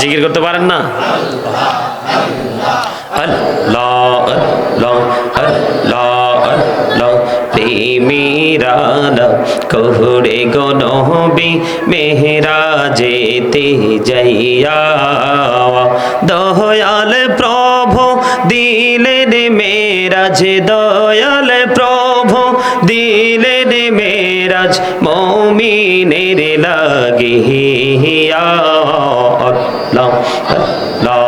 জিকির করতে পারেন না আল্লাহ আল্লাহ আল্লাহ আল্লাহ প্রেমিরানা কহুরে গনবি মেহরা যেতে যাইয়া। দয়াল প্রভু দিলেন মেরাজ, দয়াল প্রভু দিলেন মেরাজ, মমিনের লাগিয়া। আল্লাহ।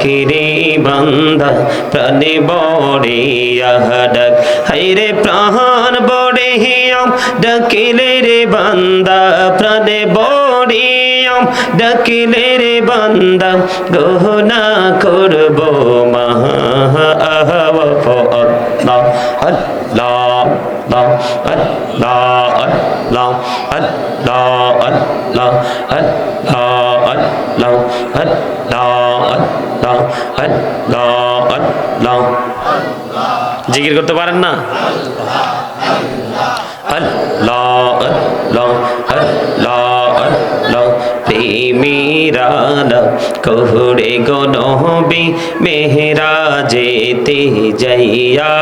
ডাকিরে বান্দা প্রাণে বড়িয়া ডাক হাইরে প্রাণ বড়িয়া ডাকিলে রে বান্দা প্রাণে বড়িয়াম ডাকিলে রে বান্দা গহনা করব মহা আহব আল্লাহ আল্লাহ আল্লাহ আল্লাহ আল্লাহ আল্লাহ আল্লাহ আল্লাহ আল্লাহ আল্লাহ জিকির করতে পারেন না? আল্লাহ গনবি মেহরা যেতে যাইয়া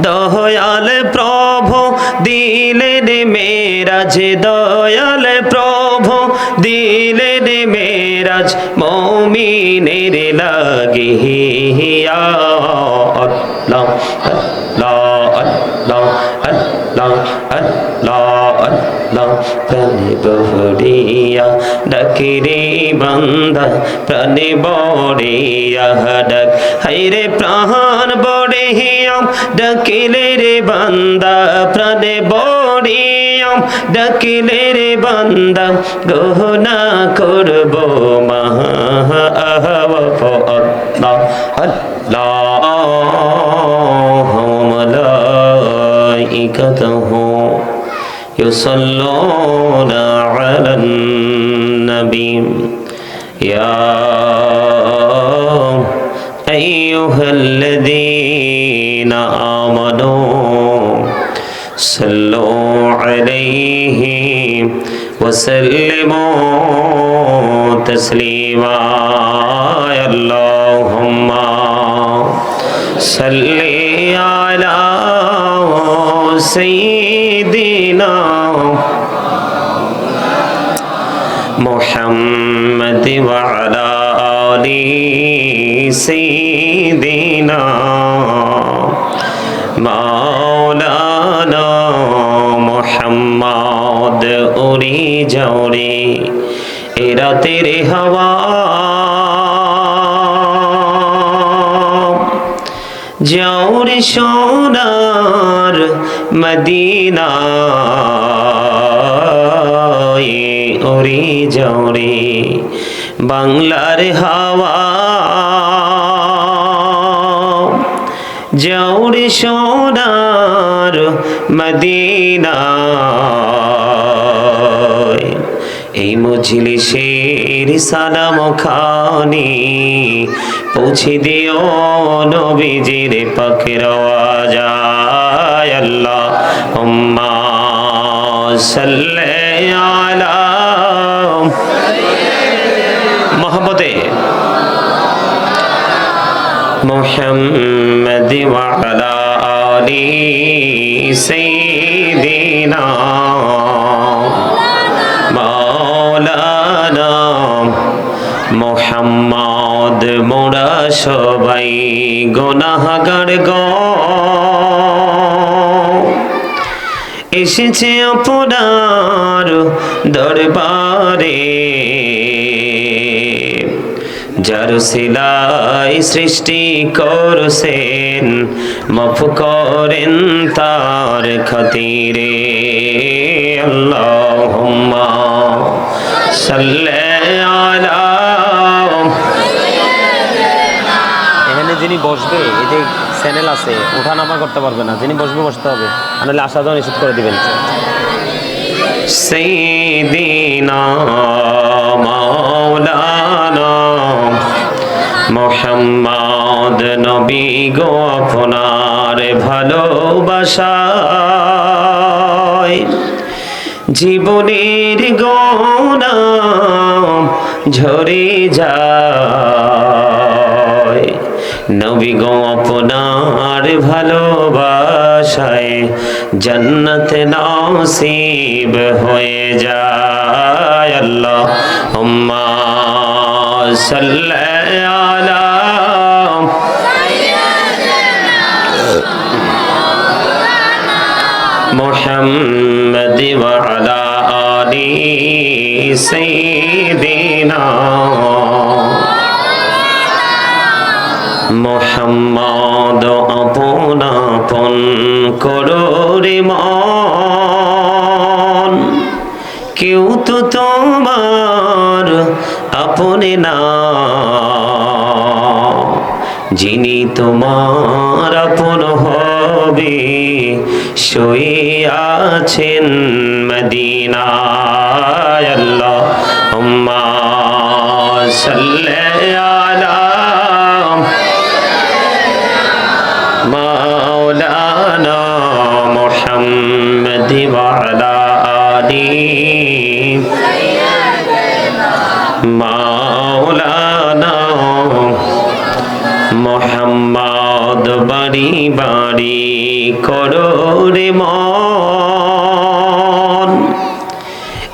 দয়াল প্রভু দিলেন মেরাজ, দয়াল প্রভু দিলেন মেরাজ। মমিনের লাগিয়া আল্লাহ আল্লাহ আল্লাহ আল্লাহ আল্লাহ আল্লাহ, প্রাণে বহরিয়া ডাকিরে বান্দা, প্রাণে বড়িয়া ডাক। হাইরে প্রাণ বড়িয়াম ডাকিলে রে বান্দা, প্রাণে বড়িয়াম ডাকিলে রে বান্দা গহনা করব মহা আহব আল্লাহ আল্লাহ وملائكته يصلون على النبي يا أيها الذين آمنوا صلوا عليه وسلموا تسليما. اللهم صل على سيدنا محمد وعلى آل سيدنا مولانا মোহাম্মদ উড়ি যাও রে এ রাতের হাওয়া। যাও রে সোনার মদিনা উড়ি যাও রে বাংলার হাওয়া। যাওরে সোনার মদিনা এই মজলিসের সালাম খানি পৌঁছে দিও নবীজির পাখের যায় আল্লাহ, হুম্মা সাল্লি আলা মোহাম্মদে। محمد وعلى آل سيدنا مولانا মোহাম্মদ মোরা সবাই গোনাহাগার গ এসেছে আপনার দরবারে যার সিলাই সৃষ্টি করছেন মাফ করেন তার খাতিরে। আল্লাহুম্মা সাল্লি আলা এখানে যিনি বসবে এই যে চ্যানেল আছে ওঠা নামা করতে পারবে না যিনি বসবে বসতে হবে। নাহলে আসা যাওয়া নিষেধ করে দিবেন। সেইদিনা মোহাম্মদ নবী গো আপনার ভালোবাসায়। জীবনের গৌনা ঝরে যায়। নবী গো আপনার ভালোবাসায় জন্নত নসিব হয়ে যায়। আল্লাহ হুম্মা محمد وعلى آل سيدنا মোহাম্মদ আপন আপন করোরে মন কেউ তো তোমার আপনে না যিনি তোমার আপন নবী শুয়ে আছেন মদিনায় আল্লাহ উম্মা সাল্লি আলা মাওলানা মুহাম্মদ বাড়ি বাড়ি করোরে মন।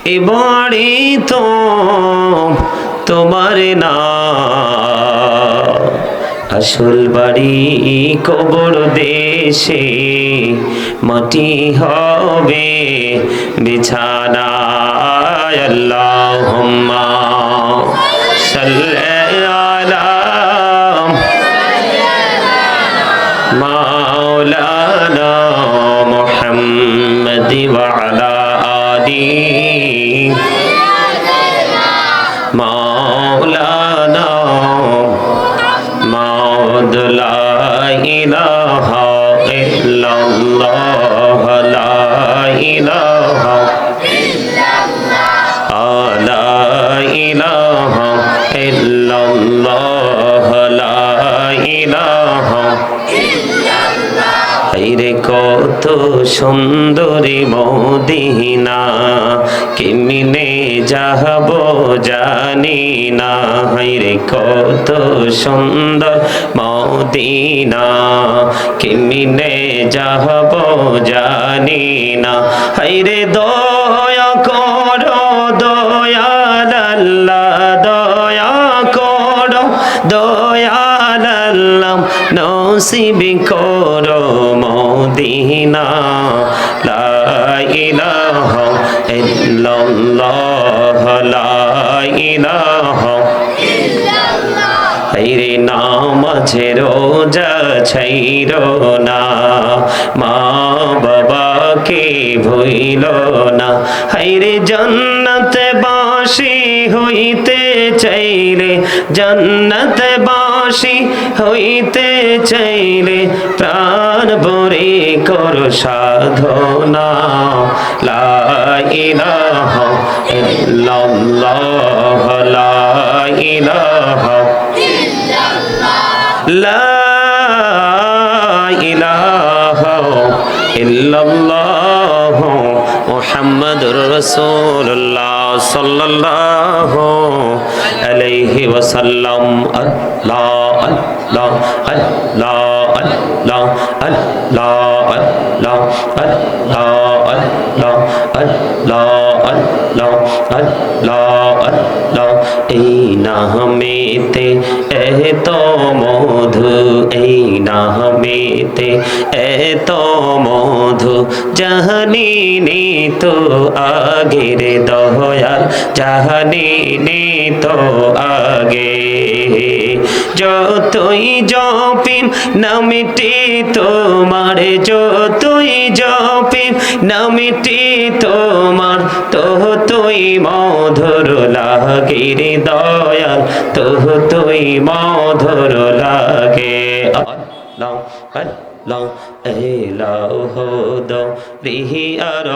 এবারে তো তোমার না। আসল বাড়ি কবর দেশে, মাটি হবে বিছানা আল্লাহুম্মা সাল্লি محمد وعلى آله مولانا موعد لا إله إلا الله لا إله সুন্দরী মদিনা, কেমিনে যাহব জানি না। হাইরে কত সুন্দর মদিনা, কেমিনে যাহব জানি না। হাইরে দয়া করো, দয়াল দয়া করো, দয়াল আল্লাহ, নসিব করো। মদিনা লা ইলাহা ইল্লাল্লাহ, লা ইলাহা হাইরে নামাজে রোজা ছাইর না, মা বাবাকে ভইল না। হাইরে জন্নতে বাসি হইতে চাইলে জন্নতে দোষী হইতে চাইলে প্রাণ ভরে কর সাধনা। লাইলাহ ইল্লাল্লাহ লাইলাহ লাইলাহ ইল্লাল্লাহ মুহাম্মাদুর রাসূলুল্লাহ সাল্লাল্লাহু আলাইহি ওয়াসাল্লাম। আল্লাহ। আল্লাহ আল্লাহ আল্লাহ আল্লাহ আল্লাহ আল্লাহ আল্লাহ আল্লাহ আল্লাহ আল্লাহ এই নামেতে এত মধু এই নামেতে এত মধু জাহানি নে তো আগে রে দহয়াল জাহানি নে তো আগে। যতই জপিম নামিটি তোমার, যতই জপিম নামিটি তোমার তো তুই মধুর লাগে রে দয়াল তো তুই মধুর লাগে। আল্লাহ আল্লাহ, এলাহ দো রিহি আর